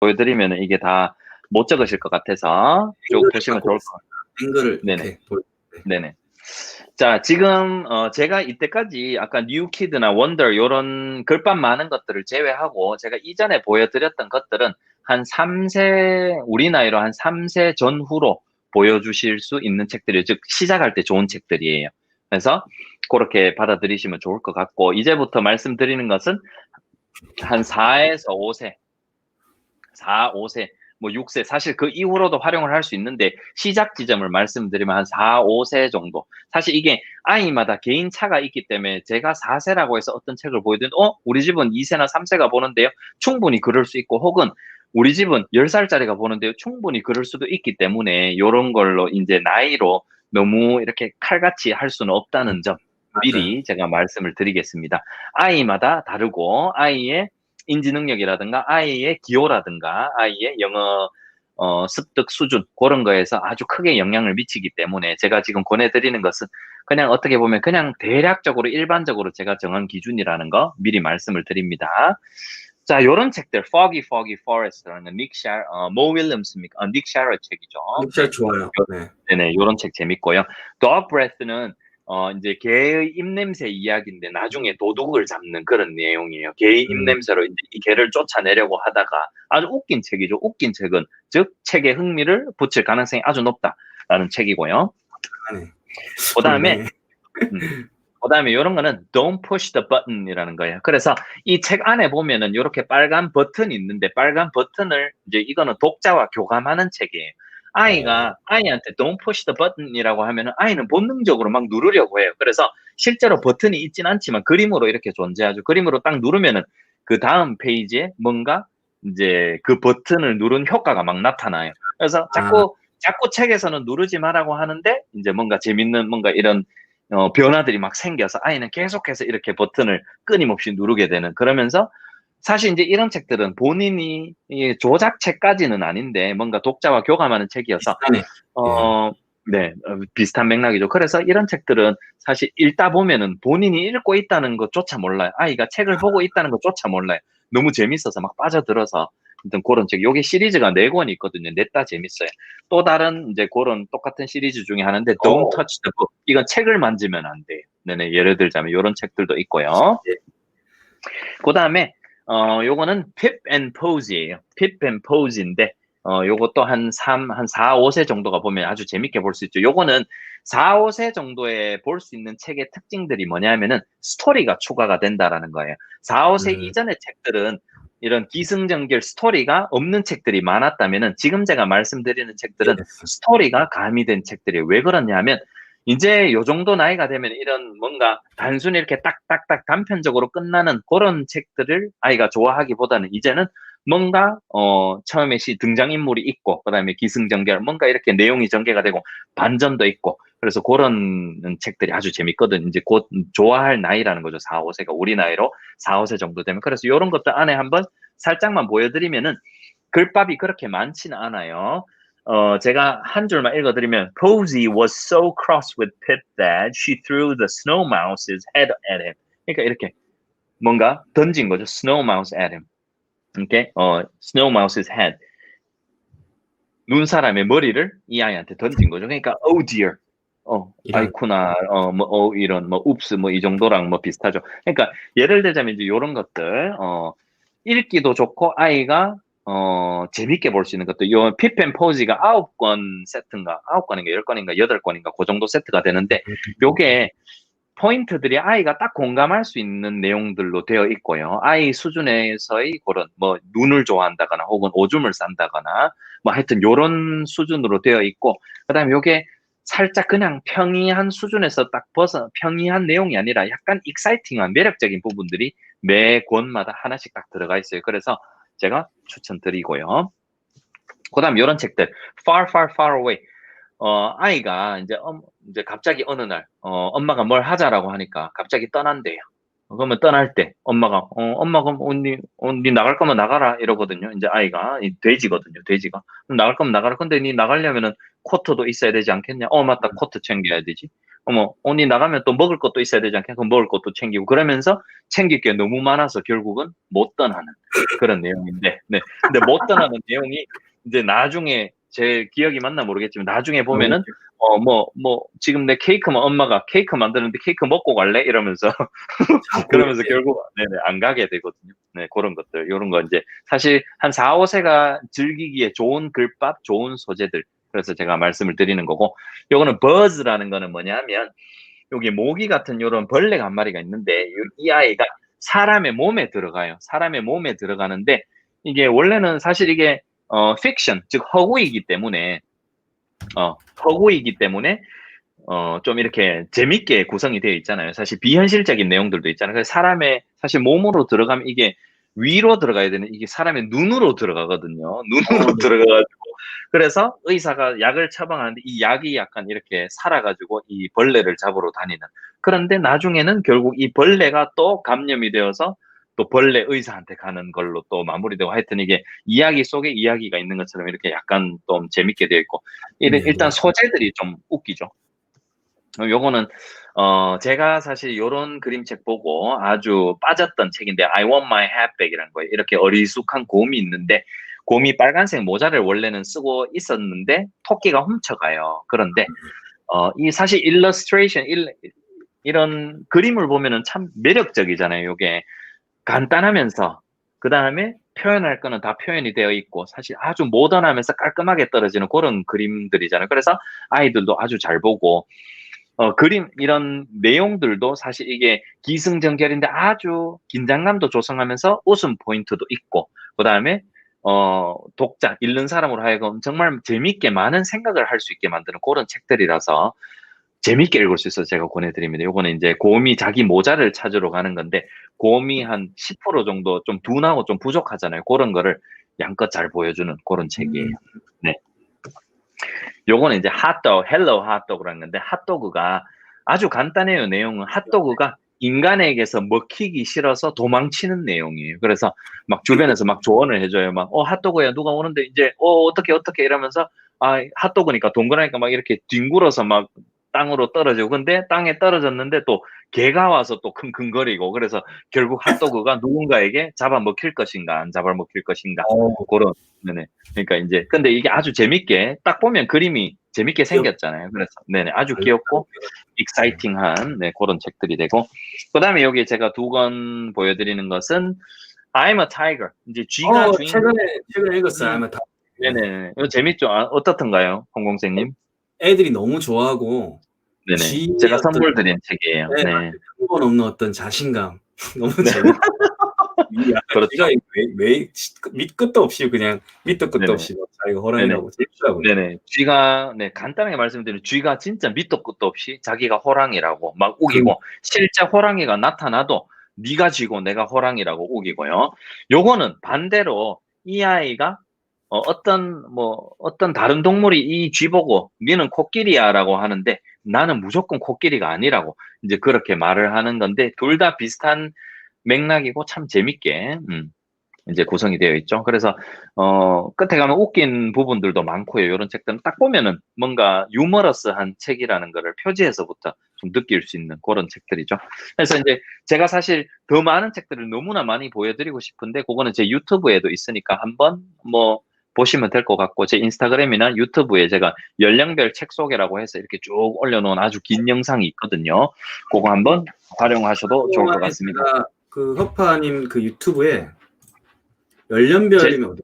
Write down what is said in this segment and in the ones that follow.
보여드리면 이게 다 못 적으실 것 같아서 쭉 보시면 좋을 것 같아요. 앵글을 네네. 네네. 자, 지금 어, 제가 이때까지 아까 뉴키드나 원더 이런 글밥 많은 것들을 제외하고 제가 이전에 보여드렸던 것들은 한 3세 우리 나이로 한 3세 전후로 보여주실 수 있는 책들이에요. 즉 시작할 때 좋은 책들이에요. 그래서 그렇게 받아들이시면 좋을 것 같고 이제부터 말씀드리는 것은 한 4에서 5세, 4, 5세, 뭐 6세 사실 그 이후로도 활용을 할 수 있는데 시작 지점을 말씀드리면 한 4, 5세 정도. 사실 이게 아이마다 개인 차가 있기 때문에 제가 4세라고 해서 어떤 책을 보여드린 어 우리 집은 2세나 3세가 보는데요. 충분히 그럴 수 있고 혹은 우리 집은 10살짜리가 보는데요. 충분히 그럴 수도 있기 때문에 이런 걸로 이제 나이로 너무 이렇게 칼같이 할 수는 없다는 점 미리 제가 말씀을 드리겠습니다. 아이마다 다르고 아이의 인지 능력이라든가 아이의 기호라든가 아이의 영어 어, 습득 수준 그런 거에서 아주 크게 영향을 미치기 때문에 제가 지금 권해드리는 것은 그냥 어떻게 보면 그냥 대략적으로 일반적으로 제가 정한 기준이라는 거 미리 말씀을 드립니다. 자, 요런 책들, Foggy Foggy Forest라는 닉 샤, 어, 모 윌리엄스입니까? 어, 닉 샤러 책이죠. 진짜 좋아요. 네. 네네, 요런 책 재밌고요. Dog Breath는 어, 이제 개의 입냄새 이야기인데 나중에 도둑을 잡는 그런 내용이에요. 개의 음. 입냄새로 이제 이 개를 쫓아내려고 하다가 아주 웃긴 책이죠. 웃긴 책은 즉 책에 흥미를 붙일 가능성이 아주 높다라는 책이고요. 네. 그 다음에 네. 그 다음에 이런 거는 Don't push the button이라는 거예요. 그래서 이 책 안에 보면은 이렇게 빨간 버튼이 있는데 빨간 버튼을 이제 이거는 독자와 교감하는 책이에요. 아이가 아이한테 Don't push the button이라고 하면은 아이는 본능적으로 막 누르려고 해요. 그래서 실제로 버튼이 있진 않지만 그림으로 이렇게 존재하죠. 그림으로 딱 누르면은 그 다음 페이지에 뭔가 이제 그 버튼을 누른 효과가 막 나타나요. 그래서 자꾸 자꾸 책에서는 누르지 말라고 하는데 이제 뭔가 재밌는 뭔가 이런 어, 변화들이 막 생겨서 아이는 계속해서 이렇게 버튼을 끊임없이 누르게 되는 그러면서 사실 이제 이런 책들은 본인이 이 조작책까지는 아닌데 뭔가 독자와 교감하는 책이어서 비슷하네. 어, 네, 어, 비슷한 맥락이죠. 그래서 이런 책들은 사실 읽다 보면은 본인이 읽고 있다는 것조차 몰라요. 아이가 책을 보고 있다는 것조차 몰라요. 너무 재밌어서 막 빠져들어서 일단 그런 책. 요게 시리즈가 네 권이 있거든요. 넷다 재밌어요. 또 다른 이제 그런 똑같은 시리즈 중에 Don't 어. Touch the Book. 이건 책을 만지면 안 돼요. 네네. 예를 들자면 이런 책들도 있고요. 예. 그 다음에 어 요거는 Pip and Pose예요. Pip and Pose인데 어 요것도 한 3, 한 4, 5세 정도가 보면 아주 재밌게 볼 수 있죠. 요거는 4, 5세 정도에 볼 수 있는 책의 특징들이 뭐냐면은 스토리가 추가가 된다라는 거예요. 4, 5세 음. 이전의 책들은 이런 기승전결 스토리가 없는 책들이 많았다면은 지금 제가 말씀드리는 책들은 스토리가 가미된 책들이에요. 왜 그러냐면 이제 요 정도 나이가 되면 이런 뭔가 단순히 이렇게 딱딱딱 단편적으로 끝나는 그런 책들을 아이가 좋아하기보다는 이제는 뭔가 어 처음에 시 등장인물이 있고 그다음에 기승전결 뭔가 이렇게 내용이 전개가 되고 반전도 있고 그래서 그런 책들이 아주 재밌거든. 이제 곧 좋아할 나이라는 거죠. 4, 5세가 우리 나이로 4, 5세 정도 되면 그래서 이런 것들 안에 한번 살짝만 보여드리면은 글밥이 그렇게 많지는 않아요. 어, 제가 한 줄만 읽어드리면 Posey was so cross with Pip that she threw the snow mouse's head at him. 그러니까 이렇게 뭔가 던진 거죠. Snow mouse at him. 이렇게 어, snow mouse's head. 눈 사람의 머리를 이 아이한테 던진 거죠. 그러니까 oh dear. 어, 이런. 아이쿠나, 어, 뭐, 어, 이런, 뭐, 웁스, 뭐, 이 정도랑 뭐 비슷하죠. 그러니까, 예를 들자면 이제 이런 것들, 어, 읽기도 좋고, 아이가, 어, 재밌게 볼 수 있는 것도, 요, 핍앤 포지가 아홉 권 세트인가, 아홉 권인가, 열 권인가, 여덟 권인가, 그 정도 세트가 되는데, 요게, 포인트들이 아이가 딱 공감할 수 있는 내용들로 되어 있고요. 아이 수준에서의 그런, 뭐, 눈을 좋아한다거나, 혹은 오줌을 싼다거나, 뭐, 하여튼, 요런 수준으로 되어 있고, 그 다음에 요게, 살짝 그냥 평이한 수준에서 딱 벗어 평이한 내용이 아니라 약간 익사이팅한 매력적인 부분들이 매 권마다 하나씩 딱 들어가 있어요. 그래서 제가 추천드리고요. 그 다음 이런 책들 Far Far Far Away 어 아이가 이제 엄, 이제 갑자기 어느 날 어, 엄마가 뭘 하자라고 하니까 갑자기 떠난대요. 그러면 떠날 때 엄마가 어 엄마가 언니 언니 나갈 거면 나가라 이러거든요. 이제 아이가 이 돼지거든요. 돼지가 그럼 나갈 거면 나가라. 근데 니 나가려면은 코트도 있어야 되지 않겠냐? 어 맞다 코트 챙겨야 되지. 어머, 언니 나가면 또 먹을 것도 있어야 되지 않겠어? 먹을 것도 챙기고 그러면서 챙길 게 너무 많아서 결국은 못 떠나는 그런 내용인데, 네. 근데 못 떠나는 내용이 이제 나중에 제 기억이 맞나 모르겠지만 나중에 보면은 어뭐뭐 지금 내 케이크만 엄마가 케이크 만드는데 케이크 먹고 갈래 이러면서 그러면서 결국 네네 안 가게 되거든요. 네 그런 것들 이런 거 이제 사실 한 4, 5세가 즐기기에 좋은 글밥, 좋은 소재들 그래서 제가 말씀을 드리는 거고 요거는 버즈라는 거는 뭐냐면 여기 모기 같은 요런 벌레가 한 마리가 있는데 요- 이 아이가 사람의 몸에 들어가요. 사람의 몸에 들어가는데 이게 원래는 사실 이게 어 픽션 즉 허구이기 때문에 어 허구이기 때문에 어 좀 이렇게 재밌게 구성이 되어 있잖아요. 사실 비현실적인 내용들도 있잖아요. 그래서 사람의 사실 몸으로 들어가면 이게 위로 들어가야 되는 이게 사람의 눈으로 들어가거든요. 눈으로 어, 네. 들어가가지고 그래서 의사가 약을 처방하는데 이 약이 약간 이렇게 살아가지고 이 벌레를 잡으러 다니는 그런데 나중에는 결국 이 벌레가 또 감염이 되어서 또 벌레 의사한테 가는 걸로 또 마무리되고 하여튼 이게 이야기 속에 이야기가 있는 것처럼 이렇게 약간 좀 재밌게 되어 있고 일- 네, 일단 네. 소재들이 좀 웃기죠. 어, 요거는 어 제가 사실 요런 그림책 보고 아주 빠졌던 책인데 I want my hat back이라는 거예요. 이렇게 어리숙한 곰이 있는데 곰이 빨간색 모자를 원래는 쓰고 있었는데 토끼가 훔쳐가요. 그런데 어 이 사실 일러스트레이션 일, 이런 그림을 보면은 참 매력적이잖아요. 요게 간단하면서 그 다음에 표현할 거는 다 표현이 되어 있고 사실 아주 모던하면서 깔끔하게 떨어지는 그런 그림들이잖아요. 그래서 아이들도 아주 잘 보고 어, 그림 이런 내용들도 사실 이게 기승전결인데 아주 긴장감도 조성하면서 웃음 포인트도 있고 그 다음에 어, 독자 읽는 사람으로 하여금 정말 재밌게 많은 생각을 할 수 있게 만드는 그런 책들이라서 재밌게 읽을 수 있어서 제가 권해드립니다. 요거는 이제 곰이 자기 모자를 찾으러 가는 건데 곰이 한 10% 정도 좀 둔하고 좀 부족하잖아요. 그런 거를 양껏 잘 보여주는 그런 책이에요. 네. 요거는 이제 핫도그, 헬로 핫도그라는 건데 핫도그가 아주 간단해요. 내용은 핫도그가 인간에게서 먹히기 싫어서 도망치는 내용이에요. 그래서 막 주변에서 막 조언을 해줘요. 막, 어, 핫도그야, 누가 오는데 이제, 어, 어떻게, 어떻게 이러면서, 아, 핫도그니까 동그라니까 막 이렇게 뒹굴어서 막 땅으로 떨어지고, 근데 땅에 떨어졌는데 또 개가 와서 또 킁킁거리고, 그래서 결국 핫도그가 누군가에게 잡아먹힐 것인가, 안 잡아먹힐 것인가, 어, 그런, 네네. 그러니까 이제, 근데 이게 아주 재밌게, 딱 보면 그림이 재밌게 생겼잖아요. 그래서, 네네. 아주 귀엽고, 익사이팅한, 네, 그런 책들이 되고, 그 다음에 여기 제가 두 권 보여드리는 것은, I'm a Tiger. 이제 쥐가 어, 주인공. 최근에 최근에 읽었어요. 음. 아마 다 네네. 이거 재밌죠? 아, 어떻던가요? 홍공생님? 애들이 너무 좋아하고 네네. 제가 선물 드린 책이에요. 네, 네. 근본 없는 어떤 자신감 너무 재밌어. 그렇죠. 쥐가 왜밑 끝도 없이 그냥 밑도 끝도 네네. 없이 뭐 자기가 호랑이라고 재밌더라고요. 네네. 쥐가, 네, 간단하게 말씀드리면 쥐가 진짜 밑도 끝도 없이 자기가 호랑이라고 막 우기고, 실제 호랑이가 나타나도 네가 쥐고 내가 호랑이라고 우기고요. 요거는 반대로 이 아이가 어, 어떤 뭐 어떤 다른 동물이 이 쥐 보고 니는 코끼리야라고 하는데 나는 무조건 코끼리가 아니라고 이제 그렇게 말을 하는 건데 둘 다 비슷한 맥락이고 참 재밌게 음, 이제 구성이 되어 있죠. 그래서 어, 끝에 가면 웃긴 부분들도 많고요. 이런 책들은 딱 보면은 뭔가 유머러스한 책이라는 거를 표지에서부터 좀 느낄 수 있는 그런 책들이죠. 그래서 이제 제가 사실 더 많은 책들을 너무나 많이 보여드리고 싶은데 그거는 제 유튜브에도 있으니까 한번 뭐 보시면 될 것 같고 제 인스타그램이나 유튜브에 제가 연령별 책 소개라고 해서 이렇게 쭉 올려놓은 아주 긴 영상이 있거든요. 그거 한번 활용하셔도 좋을 것 같습니다. 그 허파님 그 유튜브에 연령별이면 어디?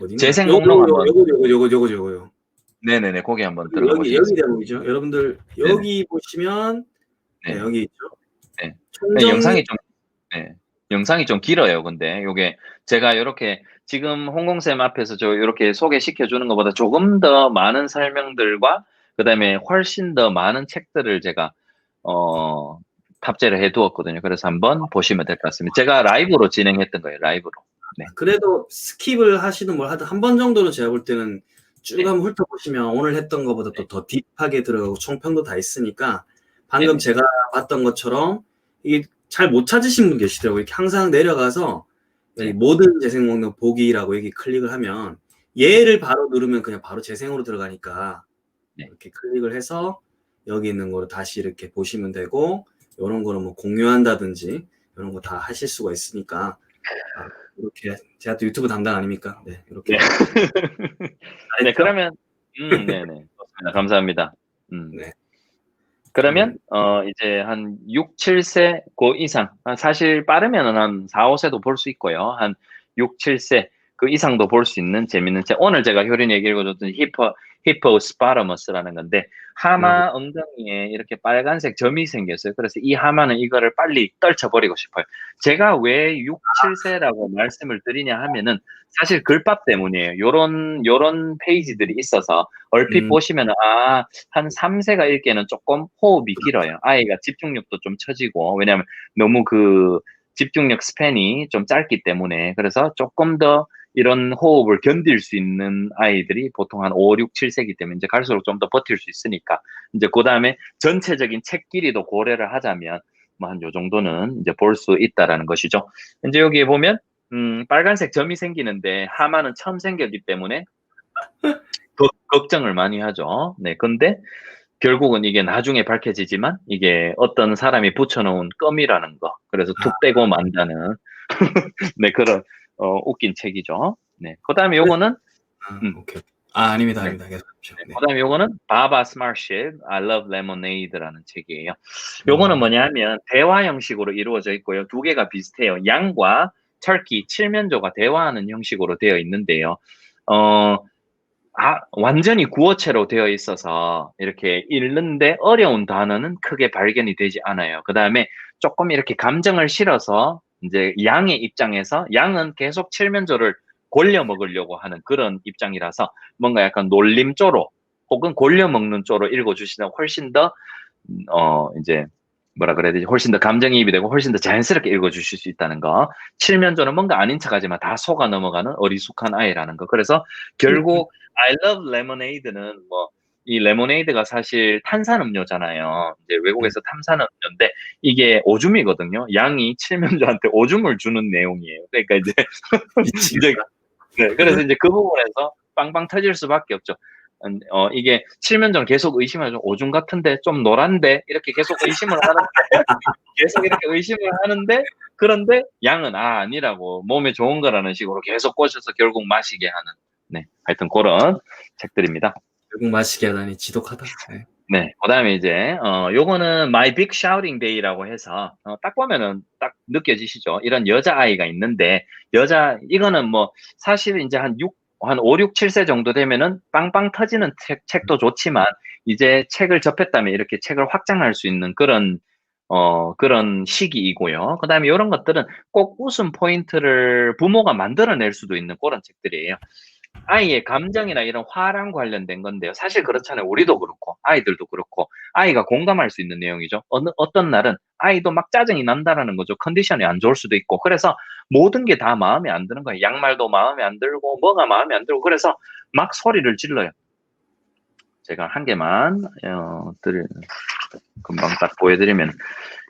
어디? 재생 목록 한번. 요거 요거 요거 요거 요거요. 네네네, 거기 한번 여기 여기 들어보시겠습니다. 대목이죠. 여러분들 여기 보시면 네, 네. 여기 있죠. 네. 네, 총정 영상이 좀, 네, 영상이 좀 길어요. 근데 요게 제가 이렇게 지금 홍공쌤 앞에서 저 이렇게 소개시켜 주는 것보다 조금 더 많은 설명들과 그다음에 훨씬 더 많은 책들을 제가 어 탑재를 해 두었거든요. 그래서 한번 보시면 될 것 같습니다. 제가 라이브로 진행했던 거예요. 라이브로. 그래도 스킵을 하시는 뭘 하든 한 번 정도는 제가 볼 때는 쭉 네. 한번 훑어보시면 오늘 했던 것보다 또더 딥하게 들어가고 총평도 다 있으니까 방금 네네. 제가 봤던 것처럼 이게 잘 못 찾으신 분 계시더라고요. 이렇게 항상 내려가서 네. 모든 재생 목록 보기라고 여기 클릭을 하면 얘를 바로 누르면 그냥 바로 재생으로 들어가니까 네. 이렇게 클릭을 해서 여기 있는 거를 다시 이렇게 보시면 되고 이런 거는 뭐 공유한다든지 이런 거 다 하실 수가 있으니까 아, 이렇게 제가 또 유튜브 담당 아닙니까? 네 이렇게 네, 그러면 음, 네, 네. 좋습니다. 감사합니다. 음. 네. 그러면 어 이제 한 6, 7세 그 이상 아, 사실 빠르면은 한 4, 5세도 볼 수 있고요. 한 6, 7세 그 이상도 볼 수 있는 재밌는 책. 오늘 제가 효린이 읽어줬던 히퍼 히포스파르머스라는 건데 하마 엉덩이에 이렇게 빨간색 점이 생겼어요. 그래서 이 하마는 이거를 빨리 떨쳐버리고 싶어요. 제가 왜 6, 7세라고 말씀을 드리냐 하면은 사실 글밥 때문이에요. 요런 요런 페이지들이 있어서 얼핏 음. 보시면 아, 한 3세가 읽기에는 조금 호흡이 길어요. 아이가 집중력도 좀 처지고 왜냐하면 너무 그 집중력 스팬이 좀 짧기 때문에 그래서 조금 더 이런 호흡을 견딜 수 있는 아이들이 보통 한 5, 6, 7세기 때문에 이제 갈수록 좀 더 버틸 수 있으니까 이제 그 다음에 전체적인 책 길이도 고려를 하자면 뭐 한 요 정도는 이제 볼 수 있다라는 것이죠. 이제 여기에 보면 음, 빨간색 점이 생기는데 하마는 처음 생겼기 때문에 걱- 걱정을 많이 하죠. 네, 근데 결국은 이게 나중에 밝혀지지만 이게 어떤 사람이 붙여놓은 껌이라는 거. 그래서 툭 떼고 만다는 네 그런 어, 웃긴 책이죠. 네, 그다음에 요거는 아, 음. 오케이 아 아닙니다 네. 아닙니다 계속 하십시오. 네. 그다음에 요거는 바바 스마트십 I Love Lemonade라는 책이에요. 요거는 음. 뭐냐면 대화 형식으로 이루어져 있고요. 두 개가 비슷해요. 양과 터키 칠면조가 대화하는 형식으로 되어 있는데요. 어, 아, 완전히 구어체로 되어 있어서 이렇게 읽는데 어려운 단어는 크게 발견이 되지 않아요. 그 다음에 조금 이렇게 감정을 실어서 이제 양의 입장에서 양은 계속 칠면조를 골려 먹으려고 하는 그런 입장이라서 뭔가 약간 놀림 쪼로 혹은 골려 먹는 쪼로 읽어주시면 훨씬 더, 음, 어, 이제 뭐라 그래야 되지? 훨씬 더 감정이입이 되고 훨씬 더 자연스럽게 읽어주실 수 있다는 거. 칠면조는 뭔가 아닌 척 하지만 다 속아 넘어가는 어리숙한 아이라는 거. 그래서 결국 I love lemonade는 뭐 이 레모네이드가 사실 탄산음료잖아요. 이제 외국에서 탄산음료인데 이게 오줌이거든요. 양이 칠면조한테 오줌을 주는 내용이에요. 그러니까 이제 이제 네, 그래서 이제 그 부분에서 빵빵 터질 수밖에 없죠. 음, 어, 이게 칠면조는 계속 의심하죠. 오줌 같은데 좀 노란데 이렇게 계속 의심을 하는데 계속 이렇게 의심을 하는데 그런데 양은 아 아니라고 몸에 좋은 거라는 식으로 계속 꼬셔서 결국 마시게 하는 네 하여튼 그런 책들입니다. 결국 마시게 하다니 지독하다. 네. 네, 그다음에 이제 어 요거는 My Big Shouting Day라고 해서 어, 딱 보면은 딱 느껴지시죠. 이런 여자 아이가 있는데 여자 이거는 뭐 사실 이제 한 6, 한 5, 6, 7세 정도 되면은 빵빵 터지는 책, 책도 좋지만 이제 책을 접했다면 이렇게 책을 확장할 수 있는 그런 어 그런 시기이고요. 그다음에 이런 것들은 꼭 웃음 포인트를 부모가 만들어낼 수도 있는 그런 책들이에요. 아이의 감정이나 이런 화랑 관련된 건데요. 사실 그렇잖아요. 우리도 그렇고, 아이들도 그렇고, 아이가 공감할 수 있는 내용이죠. 어느, 어떤 날은 아이도 막 짜증이 난다라는 거죠. 컨디션이 안 좋을 수도 있고. 그래서 모든 게 다 마음에 안 드는 거예요. 양말도 마음에 안 들고, 뭐가 마음에 안 들고, 그래서 막 소리를 질러요. 제가 한 개만, 어, 드릴, 금방 딱 보여드리면,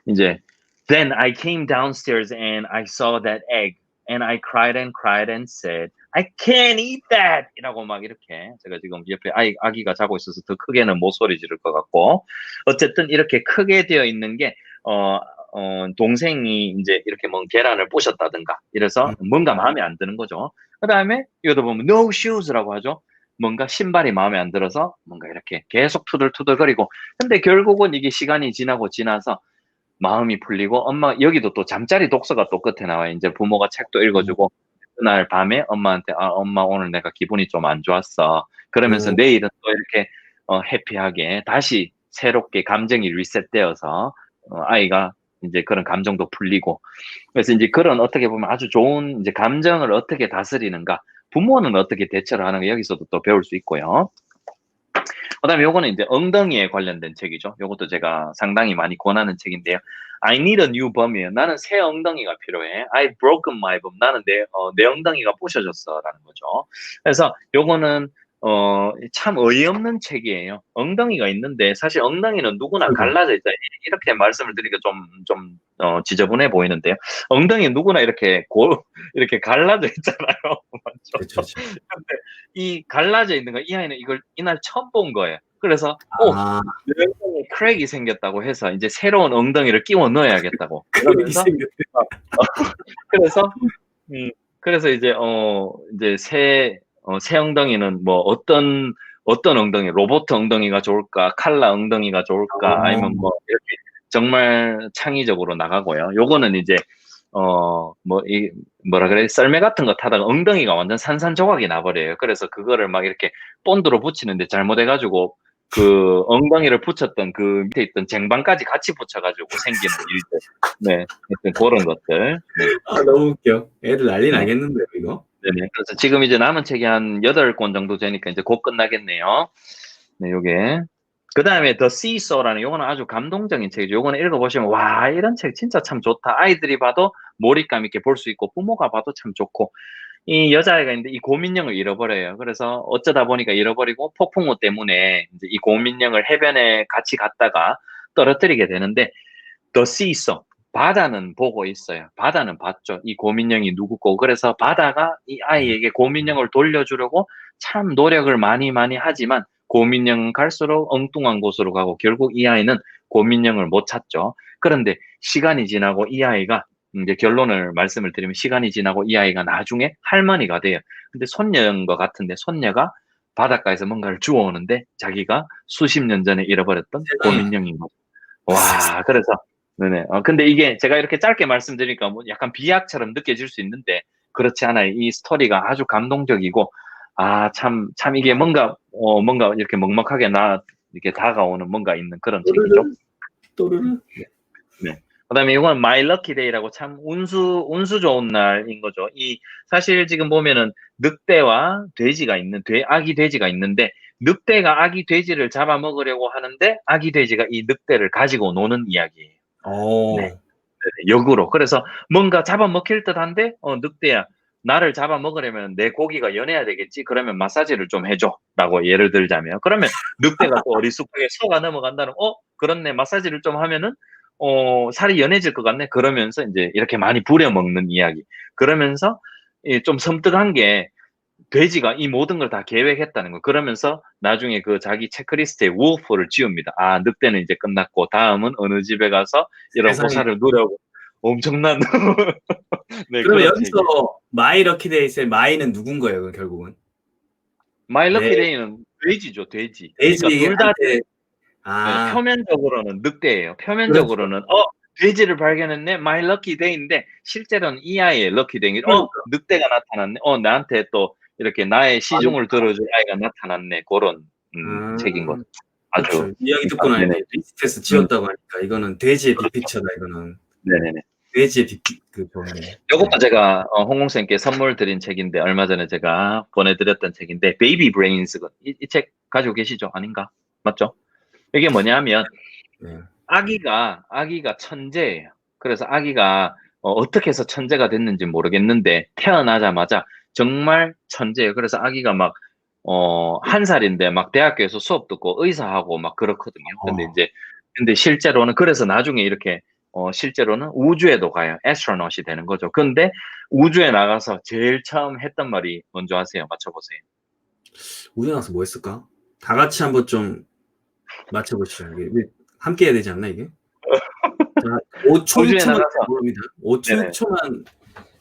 이제, Then I came downstairs and I saw that egg. And I cried and cried and said, I can't eat that! 이라고 막 이렇게 제가 지금 옆에 아이, 아기가 자고 있어서 더 크게는 못 소리 지를 것 같고 어쨌든 이렇게 크게 되어 있는 게 어, 어, 동생이 이제 이렇게 뭐 계란을 부셨다든가 이래서 뭔가 마음에 안 드는 거죠. 그 다음에 이것도 보면 no shoes라고 하죠. 뭔가 신발이 마음에 안 들어서 뭔가 이렇게 계속 투덜투덜거리고 근데 결국은 이게 시간이 지나고 지나서 마음이 풀리고 엄마 여기도 또 잠자리 독서가 또 끝에 나와요. 이제 부모가 책도 읽어주고 그날 밤에 엄마한테 아 엄마 오늘 내가 기분이 좀 안 좋았어. 그러면서 오. 내일은 또 이렇게 어, 해피하게 다시 새롭게 감정이 리셋되어서 어, 아이가 이제 그런 감정도 풀리고 그래서 이제 그런 어떻게 보면 아주 좋은 이제 감정을 어떻게 다스리는가 부모는 어떻게 대처를 하는가 여기서도 또 배울 수 있고요. 그다음에 요거는 이제 엉덩이에 관련된 책이죠. 요것도 제가 상당히 많이 권하는 책인데요. I need a new bum이에요. 나는 새 엉덩이가 필요해. I've broken my bum. 나는 내, 어, 내 엉덩이가 부셔졌어라는 거죠. 그래서 요거는 어, 참 어이없는 책이에요. 엉덩이가 있는데 사실 엉덩이는 누구나 아이고. 갈라져 있다. 이렇게 말씀을 드리기가 좀, 좀, 어, 지저분해 보이는데요. 엉덩이 누구나 이렇게 골, 이렇게 갈라져 있잖아요. 맞죠? 그렇죠. 그렇죠. 이 갈라져 있는 거, 이 아이는 이걸 이날 처음 본 거예요. 그래서 어 아, 내 엉덩이에 크랙이 생겼다고 해서 이제 새로운 엉덩이를 끼워 넣어야겠다고. 그러면서 그래서 음 그래서 이제 어 이제 새 어, 새 엉덩이는 뭐 어떤 어떤 엉덩이 로봇 엉덩이가 좋을까 칼라 엉덩이가 좋을까 어. 아니면 뭐 이렇게 정말 창의적으로 나가고요. 요거는 이제 어 뭐 이 뭐라 그래 썰매 같은 거 타다가 엉덩이가 완전 산산조각이 나버려요. 그래서 그거를 막 이렇게 본드로 붙이는데 잘못해가지고 그 엉덩이를 붙였던 그 밑에 있던 쟁반까지 같이 붙여가지고 생기는 일들. 네, 하여튼 그런 것들. 네. 아, 너무 웃겨. 애들 난리 나겠는데요, 이거? 네네. 그래서 지금 이제 남은 책이 한 8권 정도 되니까 이제 곧 끝나겠네요. 네, 요게. 그 다음에 The Seesaw라는 요거는 아주 감동적인 책이죠. 요거는 읽어보시면, 와, 이런 책 진짜 참 좋다. 아이들이 봐도 몰입감 있게 볼 수 있고, 부모가 봐도 참 좋고, 이 여자아이가 있는데 이 고민령을 잃어버려요. 그래서 어쩌다 보니까 잃어버리고 폭풍우 때문에 이제 이 고민령을 해변에 같이 갔다가 떨어뜨리게 되는데, The Seesaw. 바다는 보고 있어요. 바다는 봤죠. 이 고민령이 누구 고. 그래서 바다가 이 아이에게 고민령을 돌려주려고 참 노력을 많이 많이 하지만 고민령 갈수록 엉뚱한 곳으로 가고 결국 이 아이는 고민령을 못 찾죠. 그런데 시간이 지나고 이 아이가 이제 결론을 말씀을 드리면 시간이 지나고 이 아이가 나중에 할머니가 돼요. 근데 손녀인 것 같은데 손녀가 바닷가에서 뭔가를 주워오는데 자기가 수십 년 전에 잃어버렸던. 고민령인 거죠. 와, 그래서 네네. 어, 근데 이게 제가 이렇게 짧게 말씀드리니까 뭐 약간 비약처럼 느껴질 수 있는데 그렇지 않아요. 이 스토리가 아주 감동적이고 아, 참, 참 이게 뭔가, 어, 뭔가 이렇게 먹먹하게 나, 이렇게 다가오는 뭔가 있는 그런 책이죠. 또르르. 그 다음에 이건 My Lucky Day라고 참 운수, 운수 좋은 날인 거죠. 이, 사실 지금 보면은 늑대와 돼지가 있는, 돼, 아기 돼지가 있는데, 늑대가 아기 돼지를 잡아먹으려고 하는데, 아기 돼지가 이 늑대를 가지고 노는 이야기예요. 오. 네. 역으로. 그래서 뭔가 잡아먹힐 듯 한데, 어, 늑대야, 나를 잡아먹으려면 내 고기가 연해야 되겠지? 그러면 마사지를 좀 해줘. 라고 예를 들자면. 그러면 늑대가 또 어리숙하게 속아 넘어간다는, 어? 그렇네. 마사지를 좀 하면은, 어, 살이 연해질 것 같네. 그러면서 이제 이렇게 많이 부려먹는 이야기. 그러면서 예, 좀 섬뜩한 게, 돼지가 이 모든 걸 다 계획했다는 거. 그러면서 나중에 그 자기 체크리스트에 wolf를 지웁니다. 아, 늑대는 이제 끝났고, 다음은 어느 집에 가서 이런. 호사를 누려고. 엄청난. 네, 그러면 그런 여기서. 마이 럭키 데이스의 마이는 누군 거예요, 그럼 결국은? 마이 럭키 네. 데이는 돼지죠, 돼지. 돼지 그러니까 둘다 한테 아, 표면적으로는 늑대예요. 표면적으로는 어 돼지를 발견했네, 마이 럭키 데이인데 실제로는 이 아이의 럭키 데이. 어 그러니까. 늑대가 나타났네. 어 나한테 또 이렇게 나의 시중을 들어줄 아이가 나타났네. 그런 음, 아, 책인 거. 아주 그렇죠. 이야기 듣고 나니 네네. 리스트에서 지웠다고 하니까 이거는 돼지의 빅피처다 이거는 네네네. 돼지의 빅그 보네. 이것도 제가 어, 홍콩쌤께 선물 드린 책인데 얼마 전에 제가 보내드렸던 책인데 베이비 브레인스 이책 가지고 계시죠? 아닌가? 맞죠? 이게 뭐냐면 네. 아기가 아기가 천재예요. 그래서 아기가 어, 떻게 해서 천재가 됐는지 모르겠는데 태어나자마자 정말 천재예요. 그래서 아기가 막 어, 한 살인데 막 대학교에서 수업 듣고 의사하고 막 그렇거든요. 근데 어. 이제 근데 실제로는 그래서 나중에 이렇게 어, 실제로는 우주에도 가요. 에스트로넛이 되는 거죠. 근데 우주에 나가서 제일 처음 했던 말이 뭔지 아세요? 맞춰보세요. 우주 나서 뭐 했을까? 다 같이 한번 좀 맞춰보시죠. 이게 함께 해야 되지 않나 이게? 자, 5초 우주에 6초만 나가서. 모릅니다. 5초 네네. 6초만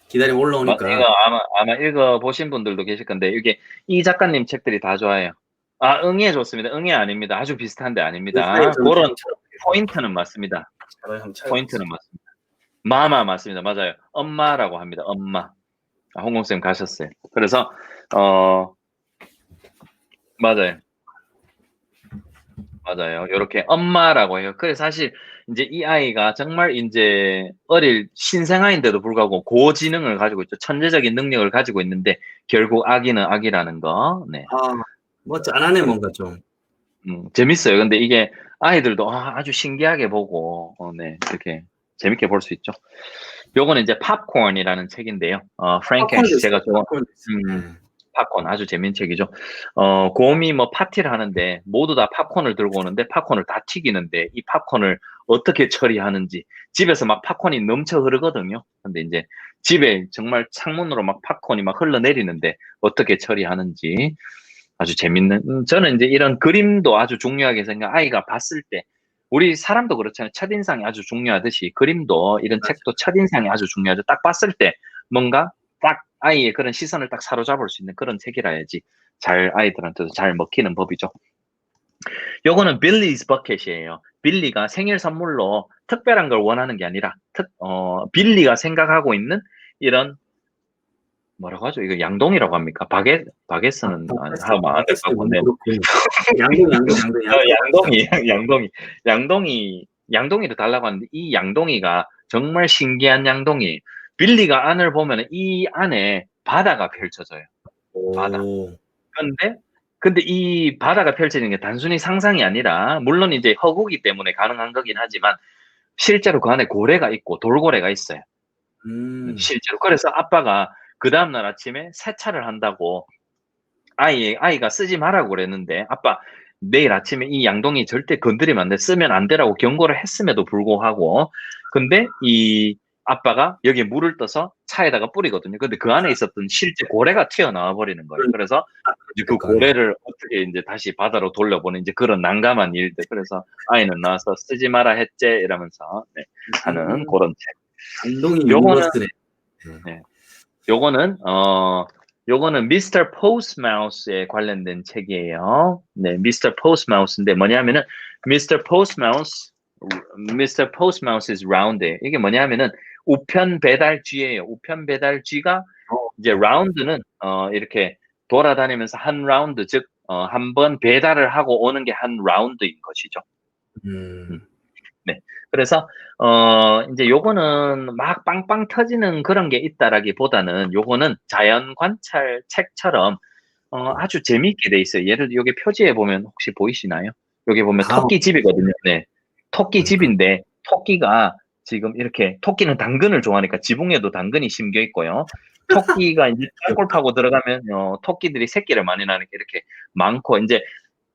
기다리면 마- 올라오니까 이거 아마 아마 읽어 보신 분들도 계실 건데 이게 이 작가님 책들이 다 좋아요. 아 응애 좋습니다. 응애 아닙니다. 아주 비슷한데 아닙니다. 네, 저는 그런 좀 포인트는 맞습니다. 포인트는 맞습니다. 마마 맞습니다. 맞아요. 엄마라고 합니다. 엄마. 아, 홍콩쌤 가셨어요. 그래서 어 맞아요. 맞아요. 이렇게 엄마라고 해요. 그래서 사실 이제 이 아이가 정말 이제 어릴 신생아인데도 불구하고 고지능을 가지고 있죠. 천재적인 능력을 가지고 있는데 결국 아기는 아기라는 거. 네. 아, 뭐 짠하네 뭔가 좀. 음, 재밌어요. 근데 이게 아이들도 아, 아주 신기하게 보고, 어, 네, 이렇게 재밌게 볼 수 있죠. 요거는 이제 팝콘이라는 책인데요. 어, 프랭크 앤시 제가. 좋아. 음, 네. 팝콘 아주 재밌는 책이죠. 어, 곰이 뭐 파티를 하는데 모두 다 팝콘을 들고 오는데 팝콘을 다 튀기는데 이 팝콘을 어떻게 처리하는지 집에서 막 팝콘이 넘쳐 흐르거든요. 근데 이제 집에 정말 창문으로 막 팝콘이 막 흘러내리는데 어떻게 처리하는지 아주 재밌는 음, 저는 이제 이런 그림도 아주 중요하게 생각 아이가 봤을 때 우리 사람도 그렇잖아요. 첫인상이 아주 중요하듯이 그림도 이런. 책도 첫인상이 아주 중요하죠. 딱 봤을 때 뭔가 딱 아이의 그런 시선을 딱 사로잡을 수 있는 그런 책이라야지 잘 아이들한테도 잘 먹히는 법이죠. 요거는 빌리's 버켓이에요. 빌리가 생일 선물로 특별한 걸 원하는 게 아니라 특, 어, 빌리가 생각하고 있는 이런 뭐라고 하죠? 이거 양동이라고 합니까? 바게 바게스는 아, 안- 하면 안될. 그렇군요. 양동 양동 양동 어, 양동. 양동이 양동이 양동이 양동이를 달라고 하는데 이 양동이가 정말 신기한 양동이 빌리가 안을 보면 이 안에 바다가 펼쳐져요. 바다. 오. 그런데 근데 이 바다가 펼쳐지는 게 단순히 상상이 아니라 물론 이제 허구기 때문에 가능한 거긴 하지만 실제로 그 안에 고래가 있고 돌고래가 있어요. 음. 실제로. 그래서 아빠가 그 다음날 아침에 세차를 한다고 아이, 아이가 쓰지 말라고 그랬는데 아빠 내일 아침에 이 양동이 절대 건드리면 안 돼. 쓰면 안 되라고 경고를 했음에도 불구하고 근데 이 아빠가 여기에 물을 떠서 차에다가 뿌리거든요. 근데 그 안에 있었던 실제 고래가 튀어나와 버리는 거예요. 그래서 이제 그. 고래를 어떻게 이제 다시 바다로 돌려보는 이제 그런 난감한 일들. 그래서 아이는 나와서 쓰지 마라 했제 이러면서 네, 하는 음. 그런 책. 양동이 요거는- 유니버스네. 요거는 어 요거는 미스터 포스 마우스에 관련된 책이에요. 네, 미스터 포스 마우스인데 뭐냐면은 미스터 포스 마우스 미스터 포스 마우스 is round. 이게 뭐냐면은 우편 배달쥐예요. 우편 배달쥐가 어. 이제 라운드는 어 이렇게 돌아다니면서 한 라운드 즉 어, 한 번 배달을 하고 오는 게 한 라운드인 것이죠. 음. 그래서 어 이제 요거는 막 빵빵 터지는 그런 게 있다라기보다는 요거는 자연 관찰 책처럼 어 아주 재미있게 돼 있어요. 예를 들어 여기 표지에 보면 혹시 보이시나요? 여기 보면 아. 토끼 집이거든요. 네. 토끼 음. 집인데 토끼가 지금 이렇게 토끼는 당근을 좋아하니까 지붕에도 당근이 심겨 있고요. 토끼가 이제 땅굴 파고 들어가면 어, 토끼들이 새끼를 많이 나니까 이렇게 많고 이제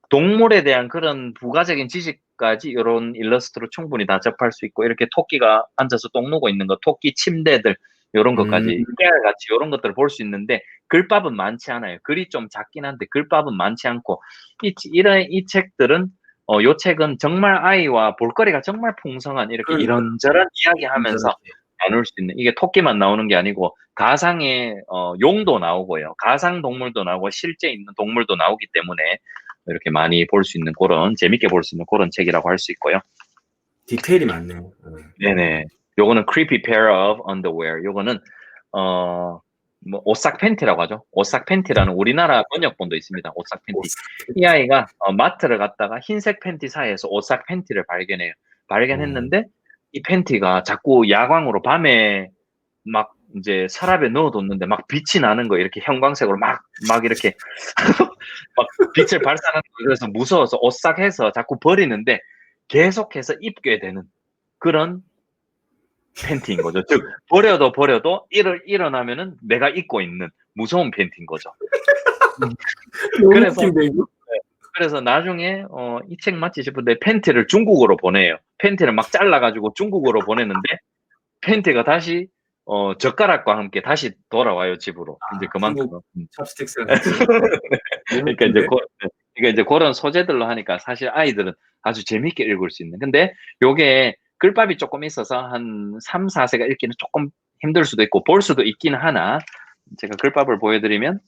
동물에 대한 그런 부가적인 지식 까지 이런 일러스트로 충분히 다 접할 수 있고 이렇게 토끼가 앉아서 똥 누고 있는 거, 토끼 침대들 이런 것까지 음. 깨알같이 이런 것들을 볼 수 있는데 글밥은 많지 않아요. 글이 좀 작긴 한데 글밥은 많지 않고 이 이런 이 책들은 어, 요 책은 정말 아이와 볼거리가 정말 풍성한 이렇게 그러니까요. 이런저런 이야기하면서 나눌 수 있는 이게 토끼만 나오는 게 아니고 가상의 어, 용도 나오고요. 가상 동물도 나오고 실제 있는 동물도 나오기 때문에 이렇게 많이 볼 수 있는 그런 재밌게 볼 수 있는 그런 책이라고 할 수 있고요. 디테일이 많네요. 어. 네네. 요거는 creepy pair of underwear. 요거는 어, 뭐 오싹 팬티라고 하죠. 오싹 팬티라는 우리나라 번역본도 있습니다. 오싹 팬티. 이 아이가 어, 마트를 갔다가 흰색 팬티 사이에서 오싹 팬티를 발견해요. 발견했는데 이 팬티가 자꾸 야광으로 밤에 막 이제 서랍에 넣어뒀는데 막 빛이 나는 거 이렇게 형광색으로 막 막 이렇게 막 빛을 발산하는 거 그래서 무서워서 오싹해서 자꾸 버리는데 계속해서 입게 되는 그런 팬티인 거죠. 즉 버려도 버려도 일을 일어나면은 내가 입고 있는 무서운 팬티인 거죠. 그래서- 이거? 그래서 나중에 어, 이 책 맞지 싶은데 팬티를 중국어로 보내요. 팬티를 막 잘라가지고 중국어로 보내는데 팬티가 다시 어, 젓가락과 함께 다시 돌아와요 집으로. 아, 이제 그만큼. 음. 찹스틱스 같이. 그러니까 이제 고, 그러니까 이제 그런 소재들로 하니까 사실 아이들은 아주 재밌게 읽을 수 있는. 근데 요게 글밥이 조금 있어서 한 3, 4세가 읽기는 조금 힘들 수도 있고 볼 수도 있긴 하나 제가 글밥을 보여드리면 음,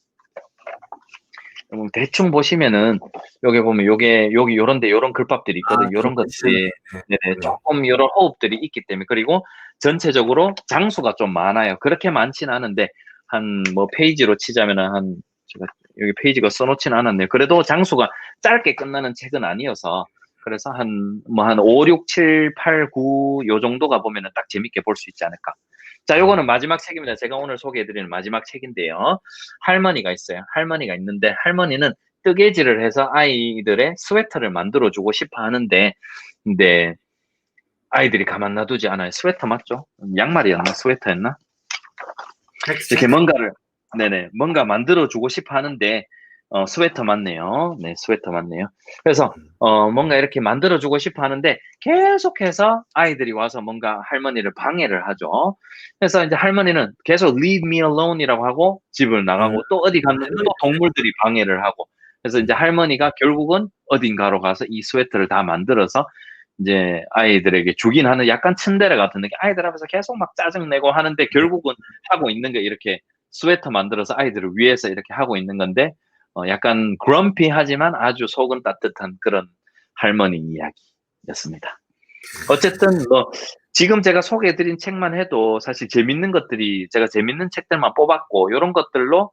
대충 보시면은 여기 보면 요게 여기 요런데 요런 글밥들이 있거든. 아, 요런. 것들이 네네, 네. 조금 요런 호흡들이 있기 때문에 그리고 전체적으로 장수가 좀 많아요. 그렇게 많진 않은데 한 뭐 페이지로 치자면은 한 제가 여기 페이지가 써놓지는 않았네요. 그래도 장수가 짧게 끝나는 책은 아니어서 그래서 한 뭐한 5, 6, 7, 8, 9 요 정도가 보면은 딱 재밌게 볼 수 있지 않을까. 자, 요거는 마지막 책입니다. 제가 오늘 소개해드리는 마지막 책인데요. 할머니가 있어요. 할머니가 있는데 할머니는 뜨개질을 해서 아이들의 스웨터를 만들어주고 싶어 하는데, 근데 아이들이 가만 놔두지 않아요. 스웨터 맞죠? 양말이었나? 스웨터였나? 이렇게 뭔가를 네네 뭔가 만들어주고 싶어 하는데 어, 스웨터 맞네요. 네, 스웨터 맞네요. 그래서 어, 뭔가 이렇게 만들어주고 싶어 하는데 계속해서 아이들이 와서 뭔가 할머니를 방해를 하죠. 그래서 이제 할머니는 계속 leave me alone이라고 하고 집을 나가고 음. 또 어디 갔는데 또 동물들이 방해를 하고 그래서 이제 할머니가 결국은 어딘가로 가서 이 스웨터를 다 만들어서 이제 아이들에게 주긴 하는 약간 츤데레 같은 느낌. 아이들 앞에서 계속 막 짜증내고 하는데 결국은 하고 있는 게 이렇게 스웨터 만들어서 아이들을 위해서 이렇게 하고 있는 건데 어, 약간 그럼피하지만 아주 속은 따뜻한 그런 할머니 이야기였습니다. 어쨌든 뭐 지금 제가 소개해드린 책만 해도 사실 재밌는 것들이 제가 재밌는 책들만 뽑았고 이런 것들로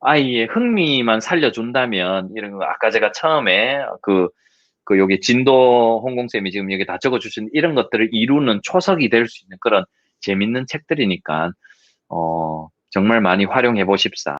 아이의 흥미만 살려준다면 이런 거 아까 제가 처음에 그, 그 여기 진도 홍공쌤이 지금 여기 다 적어주신 이런 것들을 이루는 초석이 될 수 있는 그런 재밌는 책들이니까 어 정말 많이 활용해 보십사.